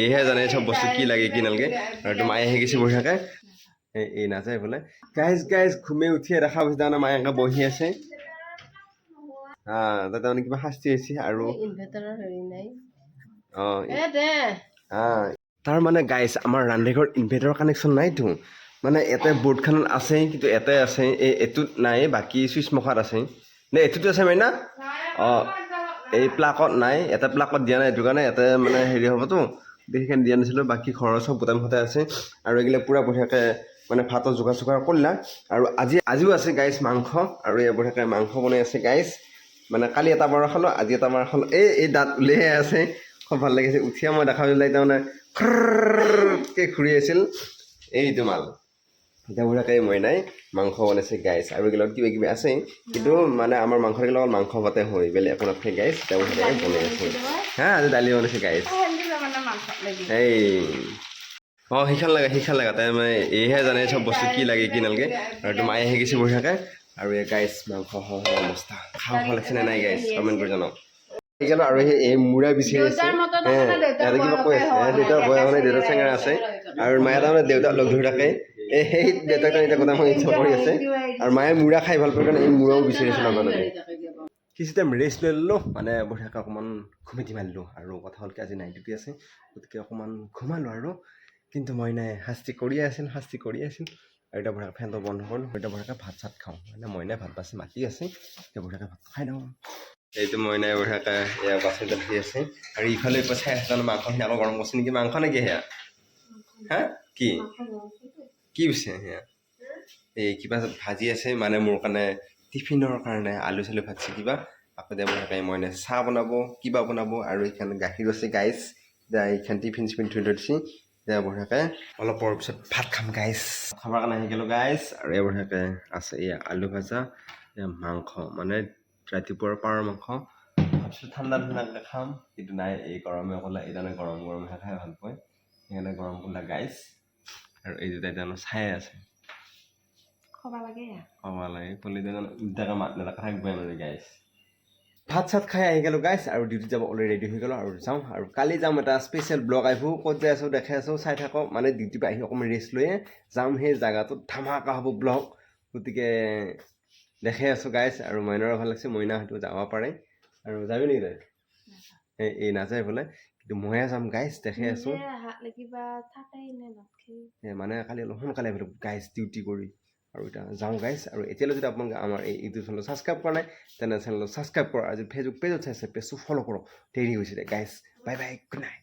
এইহে জানে চব বস্তু কি লাগে কি নালাগে। আৰু এইটো মায়ে শিকিছে বহি থাকে। এই নাযায় বোলে গাইজ গাইজ ঘুমে উঠিয়ে দেখা পাইছে তাৰমানে মায়ে এনেকৈ বহি আছে। তাতে কিবা শাস্তি হৈছে আৰু গাইজ আমাৰ ইনভাৰ্টাৰৰ কানেকশ্যন নাইতো। মানে এটা বৰ্ডখনত আছে কিন্তু এটাই আছে। এই এইটোত নাই বাকী চুইচ মুখাত আছে। নে এইটোতো আছে মাইনা? অঁ এই প্লাকত নাই এটা প্লাকত দিয়া নাই এইটো কাৰণে এটা মানে হেৰি হ'বতো। সেইকাৰণে দিয়া নাছিলোঁ বাকী ঘৰৰ চব গোটাই মুখতে আছে। আৰু এইগিলা পূৰা বঢ়িয়াকৈ মানে ভাতৰ যোগাৰ চোগাৰ কৰিলা। আৰু আজি আজিও আছে গাইজ মাংস। আৰু এই বঢ়িয়াকৈ মাংস বনাই আছে গাইজ মানে কালি এটা বাৰ খালোঁ আজি এটা বাৰ খালোঁ। এই এই দাঁত উলিয়াই আছে। খুব ভাল লাগিছে। উঠিয়া মই দেখা পাইছোঁ তাৰমানে ঘূৰি আছিল এইটো মাল এতিয়া বঢ়িয়াকৈ মই নাই মাংস বনাইছে গাইছ আৰু এইগিলত কিবা কিবি আছে। কিন্তু মানে আমাৰ মাংসৰ লগত মাংস ভাতে হয় বেলেগ একো নাথাকে গাইছ বঢ়িয়াকৈ বনাই আছে। হা আজি দালি বনাইছে গাইছ এই অঁ শিকান লাগে শিকান লাগে তাই মানে এইহে জানে চব বস্তু কি লাগে কি নালাগে। আৰু এইটো মায়ে শিকিছে বঢ়িয়াকৈ আৰু এই গাইছ মাংস অৱস্থা। খাওঁ ভালো লাগিছে নে নাই গাইছ কমেণ্ট কৰি জনাওক। সেইকাৰণে আৰু সেই এই মূৰা বিচাৰি আছে হে কিবা কৈ আছে। দেউতাৰ বয়স মানে দেউতাৰ চেঙাৰ আছে। আৰু মায়ে তাৰমানে দেউতাক লগ ধৰি থাকে। সেই দেউতাক এতিয়া কথা মই ইচ্ছা কৰি আছে। আৰু মায়ে মূৰা খাই ভালো পায় কাৰণে এই মূৰাও বিচাৰি আছে নাজানে কিছু টাইম ৰেষ্ট লৈ ল'লোঁ মানে বঢ়িয়াকৈ অকণমান ঘুমেটি মাৰিলোঁ আৰু কথা হ'ল কি আজি নাইট ডিউটি আছে গতিকে অকণমান ঘুমালোঁ আৰু কিন্তু মই নাই শাস্তি কৰিয়ে আছিল শাস্তি কৰিয়ে আছিল। আৰু এতিয়া বঢ়িয়াকৈ ফেনটো বন্ধ কৰিলোঁ এতিয়া বঢ়িয়াকৈ ভাত চাত খাওঁ। মানে মইনাই ভাত বাচি মাতি আছে এতিয়া বঢ়িয়াকৈ ভাত খাই দিওঁ এইটো মইনাই বঢ়িয়াকৈ এয়া বাচি দেখি আছে। আৰু ইফালে ইফালে চাই আছে মাংসখিনি আকৌ গৰম কৰিছে নেকি? মাংস নেকি সেয়া? হা? কি? কি পিছে সেয়া এই কিবা ভাজি আছে মানে মোৰ কাৰণে টিফিনৰ কাৰণে আলু চালু ভাজিছে কিবা। আকৌ বঢ়িয়াকৈ মইনাই চাহ বনাব কিবা বনাব আৰু এইখানে গাখীৰ আছে এতিয়া এইখান টিফিন চিফিন থৈ থৈ দিছে। এতিয়া বঢ়িয়াকৈ অলপ পৰৰ পিছত ভাত খাম গাইছ খাবৰ কাৰণে আহি গ'লোঁ গাইছ আৰু এই বঢ়িয়াকৈ আছে এয়া আলু ভাজা মাংস মানে ৰাতিপুৱাৰ পাৰৰ মাংস। ভাবিছোঁ ঠাণ্ডা ঠাণ্ডাকৈ খাম কিন্তু নাই এই গৰমে ক'লে এইজনে গৰম গৰমহে খাই ভাল পায় সেইকাৰণে গৰম ক'লা গাইছ আৰু এই দুটাই জানো চাই আছে। লাগে ক'ব লাগে উল্টাকৈ মাত থাকিবই মানে গাইছ ভাত চাত খাই আহি গ'লোঁ গাইছ আৰু ডিউটিত যাব অলৰেডি ৰেডি হৈ গ'লোঁ আৰু যাওঁ আৰু কালি যাম এটা স্পেচিয়েল ব্লগ আহিব ক'ত যাই আছোঁ দেখাই আছোঁ চাই থাকক মানে ডিউটিৰ পৰা আহি অকণমান ৰেষ্ট লৈয়ে যাম সেই জেগাটোত ধামাকা হ'ব ব্লগ গতিকে দেখাই আছোঁ গাইছ আৰু মইনাৰো ভাল লাগিছে মইনা হয়তো যাব পাৰে। আৰু যাবি নেকি তই? এই নাযায় বোলে। কিন্তু ময়ে যাম গাইছ দেখে আছোঁ। মানে কালি অলপ সোনকালে বোলে গাইজ ডিউটি কৰি। আৰু এতিয়া যাওঁ গাইজ আৰু এতিয়ালৈ যদি আপোনালোকে আমাৰ এই ইউটিউব চেনেলটো ছাবস্ক্ৰাইব কৰা নাই তেনে চেনেলটো ছাবস্ক্ৰাইব কৰা আজি ফেচবুক পেজত চাইছে পেজটো ফ'ল' কৰক। দেৰি হৈছে guys guys bye bye good night